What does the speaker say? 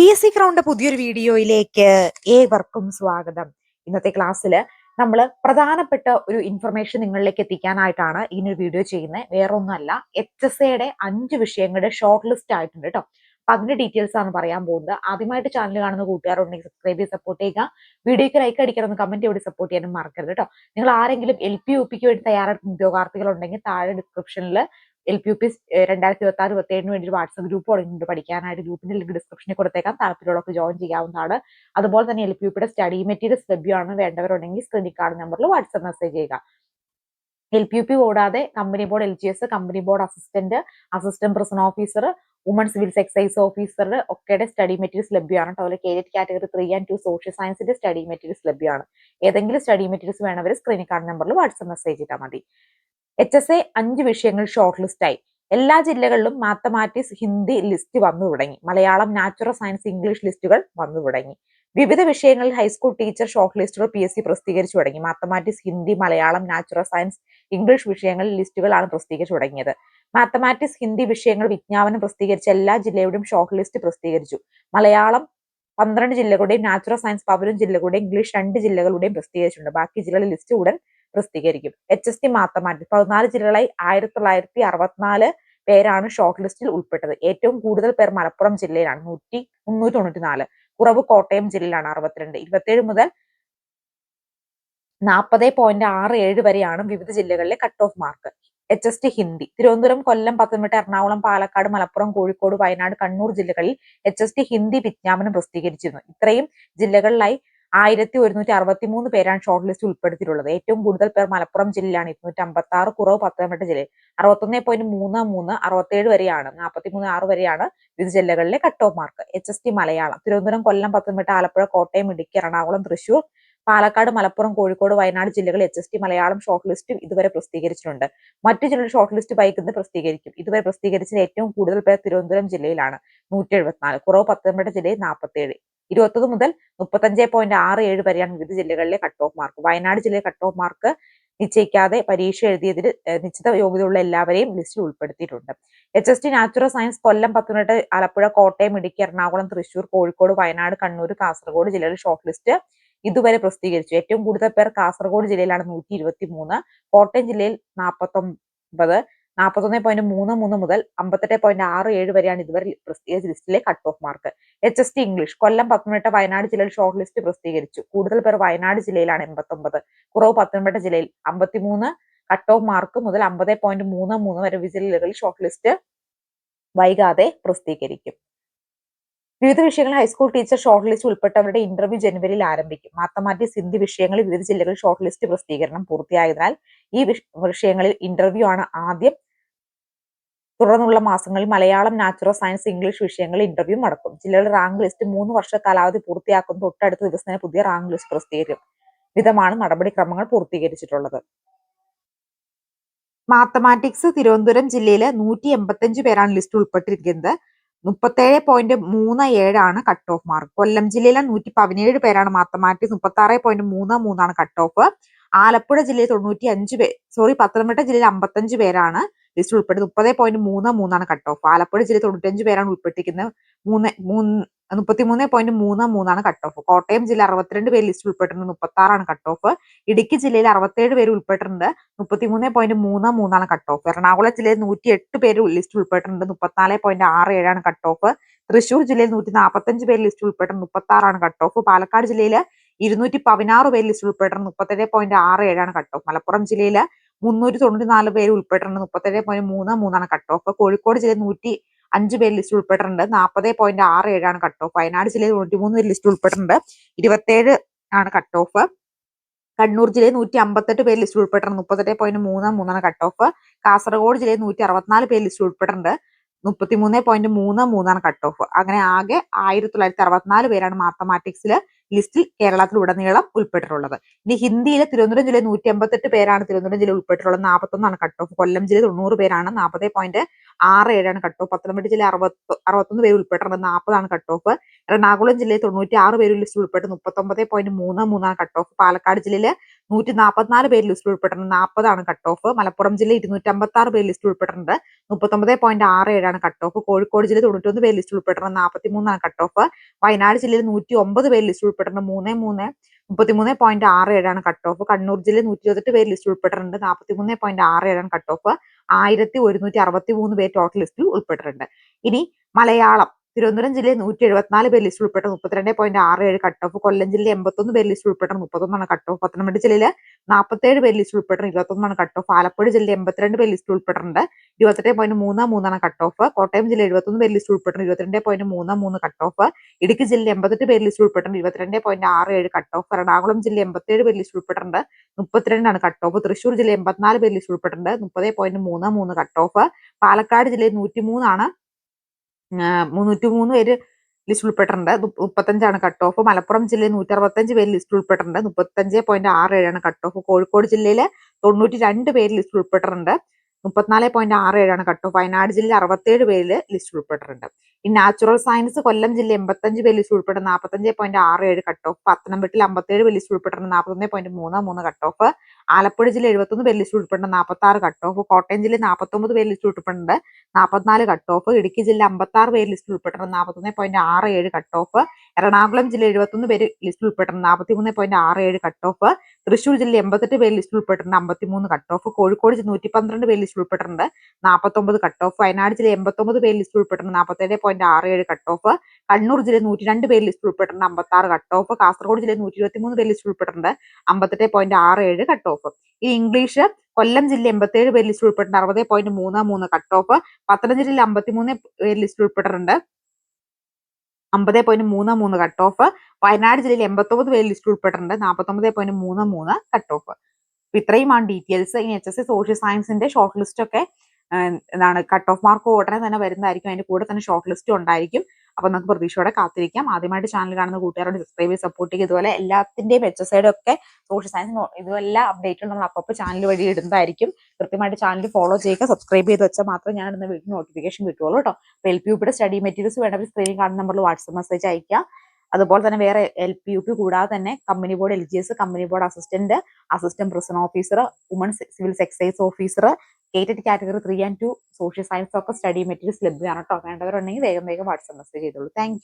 P S C crowned പുതിയൊരു വീഡിയോയിലേക്ക് ഏവർക്കും സ്വാഗതം. ഇന്നത്തെ ക്ലാസ്സിൽ നമ്മൾ പ്രധാനപ്പെട്ട ഒരു ഇൻഫർമേഷൻ നിങ്ങളിലേക്ക് എത്തിക്കാനായിട്ടാണ് ഈ ഒരു വീഡിയോ ചെയ്യുന്നത് വേറെ ഒന്നുമല്ല എച്ച് എസ് എയുടെ അഞ്ച് വിഷയങ്ങളുടെ ഷോർട്ട് ലിസ്റ്റ് ആയിട്ടുണ്ട് കേട്ടോ അപ്പൊ അതിന്റെ ഡീറ്റെയിൽസ് ആണ് പറയാൻ പോകുന്നത്. ആദ്യമായിട്ട് ചാനൽ കാണുന്ന കൂട്ടുകാരുണ്ടെങ്കിൽ സബ്സ്ക്രൈബ് ചെയ്ത് സപ്പോർട്ട് ചെയ്യുക. വീഡിയോയ്ക്ക് ലൈക്ക് അടിക്കണം കമന്റ് ചെയ്ത് സപ്പോർട്ട് ചെയ്യാനും മറക്കരുത് കേട്ടോ നിങ്ങൾ ആരെങ്കിലും എൽ പി യു പിക്ക് വേണ്ടി തയ്യാറെടുക്കുന്ന ഉദ്യോഗാർത്ഥികളുണ്ടെങ്കിൽ താഴെ ഡിസ്ക്രിപ്ഷനിൽ എൽ പി യു പി രണ്ടായിരത്തി ഇരുപത്തി ആറ് ഇരുപത്തി ഏഴിന് വേണ്ടി ഒരു വാട്സ്ആപ്പ് ഗ്രൂപ്പ് തുടങ്ങിയിട്ടുണ്ട്. പഠിക്കാനായിട്ട് ഗ്രൂപ്പിന്റെ ലിങ്ക് ഡിസ്ക്രിപ്ഷനിൽ കൊടുത്തേക്കാം. താല്പര്യമുള്ളവർക്ക് ജോയിൻ ചെയ്യാവുന്നതാണ്. അതുപോലെ തന്നെ L P U study materials ലഭ്യമാണ്. വേണ്ടവരുണ്ടെങ്കിൽ സ്ക്രീനിൽ കാണുന്ന നമ്പറിൽ വാട്സ്ആപ്പ് മെസ്സേജ് ചെയ്യുക. എൽ പി യു പി കൂടാതെ company board L G S company board assistant assistant president officer woman civil excise officer ഒക്കെയുടെ study materials ലഭ്യമാണ്. അതുപോലെ carrot category three and two social സയൻസിന്റെ സ്റ്റഡി മെറ്റീരിയൽസ് ലഭ്യമാണ്. ഏതെങ്കിലും study materials വേണവർ സ്ക്രീനിൽ കാണുന്ന നമ്പറിൽ WhatsApp message ചെയ്താൽ മതി. എച്ച് എസ് എ അഞ്ച് വിഷയങ്ങൾ ഷോർട്ട് ലിസ്റ്റ് ആയി. എല്ലാ ജില്ലകളിലും മാത്തമാറ്റിക്സ് ഹിന്ദി ലിസ്റ്റ് വന്നു തുടങ്ങി. മലയാളം നാച്ചുറൽ സയൻസ് ഇംഗ്ലീഷ് ലിസ്റ്റുകൾ വന്നു തുടങ്ങി. വിവിധ വിഷയങ്ങളിൽ ഹൈസ്കൂൾ ടീച്ചർ ഷോർട്ട് ലിസ്റ്റുകൾ പി എസ് സി പ്രസിദ്ധീകരിച്ചു തുടങ്ങി. Mathematics Hindi Malayalam natural science English വിഷയങ്ങളിൽ ലിസ്റ്റുകളാണ് പ്രസിദ്ധീകരിച്ചു തുടങ്ങിയത്. മാത്തമാറ്റിക്സ് ഹിന്ദി വിഷയങ്ങൾ വിജ്ഞാപനം പ്രസിദ്ധീകരിച്ച എല്ലാ ജില്ലയുടെയും ഷോർട്ട് ലിസ്റ്റ് പ്രസിദ്ധീകരിച്ചു. മലയാളം പന്ത്രണ്ട് ജില്ലകളുടെയും നാച്ചുറൽ സയൻസ് പതിനൊന്ന് ജില്ലകളുടെയും ഇംഗ്ലീഷ് രണ്ട് ജില്ലകളുടെയും പ്രസിദ്ധീകരിച്ചിട്ടുണ്ട്. ബാക്കി ജില്ലകളിൽ ലിസ്റ്റ് ഉടൻ പ്രസിദ്ധീകരിക്കും. എച്ച് എസ് ടി മാത്തമാറ്റിക്സ് പതിനാല് ജില്ലകളായി ആയിരത്തി തൊള്ളായിരത്തി അറുപത്തിനാല് പേരാണ് ഷോർട്ട് ലിസ്റ്റിൽ ഉൾപ്പെട്ടത്. ഏറ്റവും കൂടുതൽ പേർ മലപ്പുറം ജില്ലയിലാണ്. നൂറ്റി മുന്നൂറ്റി തൊണ്ണൂറ്റി നാല് കുറവ് കോട്ടയം ജില്ലയിലാണ് അറുപത്തിരണ്ട്. ഇരുപത്തിയേഴ് മുതൽ നാൽപ്പത് പോയിന്റ് ആറ് ഏഴ് വരെയാണ് വിവിധ ജില്ലകളിലെ cut off mark H S T Hindi. Thiruvananthapuram Kollam Pathanamthitta Ernakulam Palakkad Malappuram Kozhikode Wayanad Kannur ജില്ലകളിൽ എച്ച് എസ് ടി ഹിന്ദി വിജ്ഞാപനം പ്രസിദ്ധീകരിച്ചിരുന്നു. ഇത്രയും ജില്ലകളിലായി ആയിരത്തി ഒരുന്നൂറ്റി അറുപത്തി മൂന്ന് പേരാണ് ഷോർട്ട് ലിസ്റ്റ് ഉൾപ്പെടുത്തിയിട്ടുള്ളത്. ഏറ്റവും കൂടുതൽ പേർ മലപ്പുറം ജില്ലയിലാണ്. ഇരുന്നൂറ്റി അമ്പത്തി ആറ് കുറവ് പത്തനംതിട്ട ജില്ലയിൽ. അറുപത്തൊന്ന് പോയിന്റ് മൂന്ന് മൂന്ന് അറുപത്തേഴ് വരെയാണ്. നാൽപ്പത്തി മൂന്ന് ആറ് വരെയാണ് വിവിധ ജില്ലകളിലെ cut off mark H S T Malayalam. Thiruvananthapuram Kollam Pathanamthitta Alappuzha Kottayam Idukki Ernakulam Thrissur Palakkad Malappuram Kozhikode Wayanad ജില്ലകളിൽ H S T Malayalam short list ഇതുവരെ പ്രസിദ്ധീകരിച്ചിട്ടുണ്ട്. മറ്റു ജില്ലകൾ ഷോർട്ട് ലിസ്റ്റ് വൈകുന്നത് പ്രസിദ്ധീകരിക്കും. ഇതുവരെ പ്രസിദ്ധീകരിച്ചത് ഏറ്റവും കൂടുതൽ പേർ തിരുവനന്തപുരം ജില്ലയിലാണ്. നൂറ്റി എഴുപത്തിനാല് കുറവ് പത്തനംതിട്ട ജില്ലയിൽ നാൽപ്പത്തേഴ് ഇരുപത്തൊന്ന് മുതൽ മുപ്പത്തഞ്ച് പോയിന്റ് ആറ് ഏഴ് വരെയാണ് വിവിധ ജില്ലകളിലെ കട്ട് ഓഫ് മാർക്ക് വയനാട് ജില്ലയിലെ കട്ട് ഓഫ് മാർക്ക് നിശ്ചയിക്കാതെ പരീക്ഷ എഴുതിയതിൽ നിശ്ചിത യോഗ്യതയുള്ള എല്ലാവരെയും ലിസ്റ്റിൽ ഉൾപ്പെടുത്തിയിട്ടുണ്ട്. H S T natural science Kollam Pathanamthitta Alappuzha Kottayam Idukki Ernakulam Thrissur Kozhikode Wayanad Kannur Kasaragod ജില്ലകളിൽ ഷോർട്ട് ലിസ്റ്റ് ഇതുവരെ പ്രസിദ്ധീകരിച്ചു. ഏറ്റവും കൂടുതൽ പേർ കാസർഗോഡ് ജില്ലയിലാണ് നൂറ്റി ഇരുപത്തി മൂന്ന് കോട്ടയം ജില്ലയിൽ നാൽപ്പത്തൊമ്പത് നാൽപ്പത്തൊന്ന് പോയിന്റ് മൂന്ന് മൂന്ന് മുതൽ അമ്പത്തെട്ട് പോയിന്റ് ആറ് ഏഴ് വരെയാണ് ഇതുവരെ പ്രസിദ്ധീകരിച്ച ലിസ്റ്റിലെ cut off mark H S T English Kollam Pathanamthitta Wayanad ജില്ലയിൽ ഷോർട്ട് ലിസ്റ്റ് പ്രസിദ്ധീകരിച്ചു. കൂടുതൽ പേർ വയനാട് ജില്ലയിലാണ് എൺപത്തൊമ്പത്. കുറവ് പത്തനംതിട്ട ജില്ലയിൽ അമ്പത്തിമൂന്ന് കട്ട് ഓഫ് മാർക്ക് മുതൽ അമ്പത് പോയിന്റ് മൂന്ന് മൂന്ന് വരെ ജില്ലകളിൽ ഷോർട്ട് ലിസ്റ്റ് വൈകാതെ പ്രസിദ്ധീകരിക്കും. വിവിധ വിഷയങ്ങളിൽ high school teacher short list ഉൾപ്പെട്ടവരുടെ interview ജനുവരിയിൽ ആരംഭിക്കും. മാത്തമാറ്റിക്സ് ഹിന്ദി വിഷയങ്ങളിൽ വിവിധ ജില്ലകളിൽ ഷോർട്ട് ലിസ്റ്റ് പ്രസിദ്ധീകരണം പൂർത്തിയായതിനാൽ ഈ വിഷയങ്ങളിൽ ഇന്റർവ്യൂ ആണ് ആദ്യം തുടർന്നുള്ള മാസങ്ങളിൽ മലയാളം നാച്ചുറൽ സയൻസ് ഇംഗ്ലീഷ് വിഷയങ്ങളിൽ ഇന്റർവ്യൂ നടക്കും ജില്ലകളുടെ റാങ്ക് ലിസ്റ്റ് മൂന്ന് വർഷ കാലാവധി പൂർത്തിയാക്കുന്ന തൊട്ടടുത്ത ദിവസം പുതിയ റാങ്ക് ലിസ്റ്റ് പ്രസിദ്ധീകരിക്കും. വിധമാണ് നടപടിക്രമങ്ങൾ പൂർത്തീകരിച്ചിട്ടുള്ളത്. മാത്തമാറ്റിക്സ് തിരുവനന്തപുരം ജില്ലയിൽ നൂറ്റി എൺപത്തഞ്ച് പേരാണ് ലിസ്റ്റ് ഉൾപ്പെട്ടിരിക്കുന്നത്. മുപ്പത്തേഴ് പോയിന്റ് മൂന്ന് ഏഴാണ് കട്ട് ഓഫ് മാർക്ക് കൊല്ലം ജില്ലയിലെ നൂറ്റി പതിനേഴ് പേരാണ് മാത്തമാറ്റിക്സ് മുപ്പത്തി ആറ് പോയിന്റ് മൂന്ന് മൂന്നാണ് കട്ട് ഓഫ് ആലപ്പുഴ ജില്ലയിൽ തൊണ്ണൂറ്റി അഞ്ച് പേ സോറി പത്തനംതിട്ട ജില്ലയിൽ അമ്പത്തഞ്ച് പേരാണ് ലിസ്റ്റ് ഉൾപ്പെടുന്നത്. മുപ്പത് പോയിന്റ് മൂന്ന് മൂന്നാണ് കട്ട് ഓഫ് ആലപ്പുഴ ജില്ലയിൽ തൊണ്ണൂറ്റഞ്ച് പേരാണ് ഉൾപ്പെട്ടിരിക്കുന്നത്. മൂന്ന് മൂന്ന് മുപ്പത്തിമൂന്ന് പോയിന്റ് മൂന്ന് മൂന്നാണ് കട്ട് ഓഫ് കോട്ടയം ജില്ല അറുപത്തിരണ്ട് പേര് ലിസ്റ്റ് ഉൾപ്പെട്ടിട്ടുണ്ട്. മുപ്പത്തി ആറാണ് കട്ട് ഓഫ് ഇടുക്കി ജില്ലയിൽ അറുപത്തേഴ് പേര് ഉൾപ്പെട്ടിട്ടുണ്ട്. മുപ്പത്തിമൂന്ന് പോയിന്റ് മൂന്ന് മൂന്നാണ് കട്ട് ഓഫ് എറണാകുളം ജില്ലയിൽ നൂറ്റി എട്ട് പേര് ലിസ്റ്റ് ഉൾപ്പെട്ടിട്ടുണ്ട്. മുപ്പത്തിനാല് പോയിന്റ് ആറ് ഏഴാണ് കട്ട് ഓഫ് തൃശൂർ ജില്ലയിൽ നൂറ്റി നാൽപ്പത്തഞ്ച് പേര് ലിസ്റ്റ് ഉൾപ്പെട്ടിട്ടുണ്ട്. മുപ്പത്തി ആറാണ് കട്ട് ഓഫ് പാലക്കാട് ജില്ലയിൽ ഇരുന്നൂറ്റി പതിനാറ് പേര് ലിസ്റ്റ് ഉൾപ്പെട്ടിട്ടുണ്ട്. മുപ്പത്തേഴ് പോയിന്റ് ആറ് ഏഴാണ് കട്ട് ഓഫ് മലപ്പുറം ജില്ലയിൽ മുന്നൂറ്റി തൊണ്ണൂറ്റി നാല് പേര് ഉൾപ്പെട്ടിട്ടുണ്ട്. മുപ്പത്തേഴ് പോയിന്റ് മൂന്ന് മൂന്നാണ് കട്ട് ഓഫ് കോഴിക്കോട് ജില്ലയിൽ നൂറ്റി അഞ്ച് പേര് ലിസ്റ്റ് ഉൾപ്പെട്ടിട്ടുണ്ട്. നാൽപ്പത് പോയിന്റ് ആറ് ഏഴാണ് കട്ട് ഓഫ് വയനാട് ജില്ലയിൽ തൊണ്ണൂറ്റിമൂന്ന് പേര് ലിസ്റ്റ് ഉൾപ്പെട്ടിട്ടുണ്ട്. ഇരുപത്തേഴ് ആണ് കട്ട് ഓഫ് കണ്ണൂർ ജില്ലയിൽ നൂറ്റി അമ്പത്തെട്ട് പേര് ലിസ്റ്റ് ഉൾപ്പെട്ടിട്ടുണ്ട്. മുപ്പത്തെട്ട് പോയിന്റ് മൂന്ന് മൂന്നാണ് കട്ട് ഓഫ് കാസർഗോഡ് ജില്ലയിൽ നൂറ്റി അറുപത്തിനാല് പേര് ലിസ്റ്റ് ഉൾപ്പെട്ടിട്ടുണ്ട്. മുപ്പത്തിമൂന്ന് പോയിന്റ് മൂന്ന് മൂന്നാണ് കട്ട് ഓഫ് അങ്ങനെ ആകെ ആയിരത്തി തൊള്ളായിരത്തി അറുപത്തിനാല് പേരാണ് മാത്തമാറ്റിക്സിൽ ലിസ്റ്റിൽ കേരളത്തിലുടനീളം ഉൾപ്പെട്ടിട്ടുള്ളത്. ഇനി ഹിന്ദിയിലെ തിരുവനന്തപുരം ജില്ലയിൽ നൂറ്റി അമ്പത്തെട്ട് പേരാണ് തിരുവനന്തപുരം ജില്ലയിൽ ഉൾപ്പെട്ടിട്ടുള്ളത്. നാൽപ്പത്തൊന്നാണ് കട്ട് ഓഫ് കൊല്ലം ജില്ലയിൽ തൊണ്ണൂറ് പേരാണ്. നാൽപ്പത് പോയിന്റ് ആറ് ഏഴാണ് കട്ട് ഓഫ് പത്തനംതിട്ട ജില്ല അറുപത്തി അറുപത്തൊന്ന് പേര് ഉൾപ്പെട്ടിട്ടുണ്ട്. നാൽപ്പതാണ് കട്ട് ഓഫ് എറണാകുളം ജില്ലയിൽ തൊണ്ണൂറ്റി ആറ് പേര് ലിസ്റ്റിൽ ഉൾപ്പെട്ട് മുപ്പത്തൊമ്പത് പോയിന്റ് മൂന്ന് മൂന്നാണ് കട്ട് ഓഫ് പാലക്കാട് ജില്ലയിൽ നൂറ്റി നാൽപ്പത്തിനാല് പേര് ലിസ്റ്റിൽ ഉൾപ്പെട്ടിട്ടുണ്ട്. നാൽപ്പതാണ് കട്ട് ഓഫ് മലപ്പുറം ജില്ല ഇരുന്നൂറ്റി അമ്പത്തി ആറ് പേര് ലിസ്റ്റിൽ ഉൾപ്പെട്ടിട്ടുണ്ട്. മുപ്പത്തൊമ്പത് പോയിന്റ് ആറ് ഏഴാണ് കട്ട് ഓഫ് കോഴിക്കോട് ജില്ല തൊണ്ണൂറ്റൊന്ന് പേര് ലിസ്റ്റിൽ ഉൾപ്പെട്ടിട്ടുണ്ട്. നാൽപ്പത്തി മൂന്നാണ് കട്ട് ഓഫ് വയനാട് ജില്ലയിൽ നൂറ്റി ഒമ്പത് പേര് ലിസ്റ്റിൽ ഉൾപ്പെട്ടിട്ടുണ്ട്. മൂന്ന് മൂന്ന് മുപ്പത്തിമൂന്ന് പോയിന്റ് ആറ് ഏഴാണ് കട്ട് ഓഫ് കണ്ണൂർ ജില്ലയിൽ നൂറ്റി ഇരുപത്തെട്ട് പേര് ലിസ്റ്റിൽ ഉൾപ്പെട്ടിട്ടുണ്ട്. നാൽപ്പത്തിമൂന്ന് പോയിന്റ് ആറ് ഏഴാണ് കട്ട് ഓഫ് ആയിരത്തി ഒരുന്നൂറ്റി അറുപത്തി മൂന്ന് പേര് ടോട്ടൽ ലിസ്റ്റിൽ ഉൾപ്പെട്ടിട്ടുണ്ട്. ഇനി മലയാളം. തിരുവനന്തപുരം ജില്ലയിൽ നൂറ്റി എഴുപത്തിനാല് പേര് ലിസ്റ്റ് ഉൾപ്പെട്ട മുപ്പത്തിരണ്ട് പോയിന്റ് ആറ് ഏഴ് കട്ട് ഓഫ് കൊല്ലം ജില്ലയിൽ എൺപത്തൊന്ന് പേര് ലിസ്റ്റ് ഉൾപ്പെട്ട മുപ്പത്തൊന്നാണ് കട്ട് ഓഫ് പത്തനംതിട്ട ജില്ലയിൽ നാൽപ്പത്തേഴ് പേര് ലിസ്റ്റ് ഉൾപ്പെട്ട ഇരുപത്തൊന്നാണ് കട്ട് ഓഫ് ആലപ്പുഴ ജില്ലയിൽ എൺപത്തിരണ്ട് പേര് ലിസ്റ്റ് ഉൾപ്പെട്ടിട്ടുണ്ട് ഇരുപത്തെട്ട് പോയിന്റ് മൂന്ന് മൂന്നാണ് കട്ട് ഓഫ് കോട്ടയം ജില്ലയിൽ എഴുപത്തൊന്ന് പേര് ലിസ്റ്റ് ഉൾപ്പെട്ട ഇരുപത്തിരണ്ട് പോയിന്റ് മൂന്ന് മൂന്ന് കട്ട് ഓഫ് ഇടുക്കി ജില്ല എൺപത്തെട്ട് പേര് ലിസ്റ്റ് ഉൾപ്പെട്ട ഇരുപത്തിരണ്ട് പോയിന്റ് ആറ് ഏഴ് കട്ട് ഓഫ് എറണാകുളം ജില്ല എൺപത്തേഴ് പേര് ലിസ്റ്റ് ഉൾപ്പെട്ടിട്ടുണ്ട് മുപ്പത്തിരണ്ടാണ് കട്ട് ഓഫ് തൃശ്ശൂർ ജില്ല എൺപത്തിനാല് പേര് ലിസ്റ്റ് ഉൾപ്പെട്ടിട്ടുണ്ട് മുപ്പത് പോയിന്റ് മൂന്ന് മൂന്ന് കട്ട് ഓഫ് പാലക്കാട് ജില്ലയിൽ നൂറ്റിമൂന്നാണ് മുന്നൂറ്റി മൂന്ന് പേര് ലിസ്റ്റ് ഉൾപ്പെട്ടിട്ടുണ്ട്. മുപ്പത്തഞ്ചാണ് കട്ട് ഓഫ് മലപ്പുറം ജില്ലയിൽ നൂറ്റി അറുപത്തഞ്ച് പേര് ലിസ്റ്റ് ഉൾപ്പെട്ടിട്ടുണ്ട്. മുപ്പത്തഞ്ച് പോയിന്റ് ആറ് ഏഴാണ് കട്ട് ഓഫ് കോഴിക്കോട് ജില്ലയിലെ തൊണ്ണൂറ്റി രണ്ട് പേര് ലിസ്റ്റ് ഉൾപ്പെട്ടിട്ടുണ്ട്. മുപ്പത്തിനാല് പോയിന്റ് ആറ് ഏഴാണ് കട്ട് ഓഫ് വയനാട് ജില്ലയിൽ അറുപത്തേഴ് പേരിൽ ലിസ്റ്റ് ഉൾപ്പെട്ടിട്ടുണ്ട്. ഈ നാച്ചുറൽ സയൻസ് കൊല്ലം ജില്ല എൺപത്തഞ്ച് പേര് ലിസ്റ്റ് ഉൾപ്പെട്ട നാൽപ്പത്തഞ്ച് പോയിന്റ് ആറ് ഏഴ് കട്ട് ഓഫ് പത്തനംതിട്ടയിൽ അമ്പത്തേഴ് പേര് ലിസ്റ്റ് ഉൾപ്പെട്ടിട്ടുണ്ട് നാൽപ്പത്തൊന്ന് പോയിന്റ് മൂന്ന് മൂന്ന് കട്ട് ഓഫ് ആലപ്പുഴ ജില്ല എഴുപത്തൊന്ന് പേര് ലിസ്റ്റ് ഉൾപ്പെടുന്ന നാൽപ്പത്തി ആറ് കട്ട് ഓഫ് കോട്ടയം ജില്ല നാൽപ്പത്തൊമ്പത് പേര് ലിസ്റ്റ് ഉൾപ്പെട്ടിട്ടുണ്ട്. നാൽപ്പത്തിനാല് കട്ട് ഓഫ് ഇടുക്കി ജില്ല അമ്പത്തി ആറ് പേര് ലിസ്റ്റ് ഉൾപ്പെട്ടിട്ടുണ്ട്. നാൽപ്പത്തൊന്ന് പോയിന്റ് ആറ് ഏഴ് കട്ട് ഓഫ് എറണാകുളം ജില്ല എഴുപത്തൊന്ന് പേര് ലിസ്റ്റ് നാൽപ്പത്തി നാൽപ്പത്തിമൂന്ന് പോയിന്റ് ആറ് ഏഴ് കട്ട് ഓഫ് തൃശ്ശൂർ ജില്ല എൺപത്തെട്ട് പേര് ലിസ്റ്റ് അമ്പത്തി അമ്പത്തിമൂന്ന് കട്ട് ഓഫ് കോഴിക്കോട് ജില്ല നൂറ്റി പന്ത്രണ്ട് പേര് ലിസ്റ്റിൽ ഉൾപ്പെട്ടിട്ടുണ്ട് നാൽപ്പത്തൊമ്പത് കട്ട് ഓഫ് വയനാട് ജില്ല എൺപത്തൊമ്പത് പേര് ലിസ്റ്റിൽ ഉൾപ്പെട്ടിരുന്ന നാൽപ്പത്തേഴ് പോയിന്റ് ആറ് ഏഴ് കട്ട് ഓഫ് കണ്ണൂർ ജില്ല നൂറ്റി രണ്ട് പേര് ലിസ്റ്റിൽ ഉൾപ്പെട്ടിരുന്ന അമ്പത്തി ആറ് കട്ട് ഓഫ് കാസർഗോഡ് ജില്ല നൂറ്റി ഇരുപത്തി മൂന്ന് പേര് ലിസ്റ്റിൽ ഉൾപ്പെട്ടിട്ടുണ്ട് അമ്പത്തെട്ട് പോയിന്റ് ആറ് ഏഴ് കട്ട് ഓഫ് ഈ ഇംഗ്ലീഷ് കൊല്ലം ജില്ല എൺപത്തേഴ് പേര് ലിസ്റ്റിൽ ഉൾപ്പെട്ടിട്ടുണ്ട് അറുപത് പോയിന്റ് മൂന്ന് മൂന്ന് കട്ട് ഓഫ് പത്തനംതിട്ട ജില്ല അമ്പത്തിമൂന്ന് പേര് ലിസ്റ്റിൽ ഉൾപ്പെട്ടിട്ടുണ്ട് അമ്പത് പോയിന്റ് മൂന്ന് മൂന്ന് കട്ട് ഓഫ് വയനാട് ജില്ലയിൽ എൺപത്തൊമ്പത് പേര് ലിസ്റ്റ് ഉൾപ്പെട്ടിട്ടുണ്ട്. നാൽപ്പത്തൊമ്പത് പോയിന്റ് മൂന്ന് മൂന്ന് കട്ട് ഓഫ് ഇത്രയുമാണ് ഡീറ്റെയിൽസ് ഇനി എച്ച് എസ് സി സോഷ്യൽ സയൻസിന്റെ ഷോർട്ട് ലിസ്റ്റ് ഒക്കെ എന്താണ് കട്ട് ഓഫ് മാർക്ക് ഉടനെ തന്നെ വരുന്നതായിരിക്കും. അതിന്റെ കൂടെ തന്നെ ഷോർട്ട് ലിസ്റ്റ് ഉണ്ടായിരിക്കും. അപ്പൊ നമുക്ക് പ്രതീക്ഷയോടെ കാത്തിരിക്കാം. ആദ്യമായിട്ട് ചാനൽ കാണുന്ന കൂട്ടുകാരോട് സബ്സ്ക്രൈബ് ചെയ്ത് സപ്പോർട്ട് ചെയ്യുക. ഇതുപോലെ എല്ലാത്തിന്റെയും എച്ച് ഒക്കെ സോഷ്യൽ സയൻസ് ഇതുമെല്ലാം അപ്ഡേറ്റ് നമ്മൾ അപ്പോൾ ചാനൽ വഴി ഇടുന്നതായിരിക്കും. കൃത്യമായിട്ട് ചാനൽ ഫോളോ ചെയ്യുക സബ്സ്ക്രൈബ് ചെയ്ത് വെച്ചാൽ മാത്രമേ ഞാൻ ഇടുന്ന വീട്ടിൽ നോട്ടിഫിക്കേഷൻ കിട്ടുള്ളൂ കേട്ടോ. അപ്പോൾ എൽ പി യുടെ സ്റ്റഡി മെറ്റീരിയൽസ് വേണമെങ്കിൽ സ്ക്രീനിൽ കാണുന്ന നമ്പറിൽ വാട്സ്ആപ്പ് മെസ്സേജ് അയക്കുക അതുപോലെ തന്നെ വേറെ എൽ പി യു പി കൂടാതെ തന്നെ company board L G S company board assistant assistant prison officer woman civil excise officer കേറ്റഡ് category three and two social science ഒക്കെ സ്റ്റഡി മെറ്റീരിയൽസ് ലഭ്യമാണ് കേട്ടോ വേണ്ടവരുണ്ടെങ്കിൽ വേഗം വേഗം വാട്സ്ആപ്പ് മെസ്സേജ് ചെയ്തോളൂ. താങ്ക്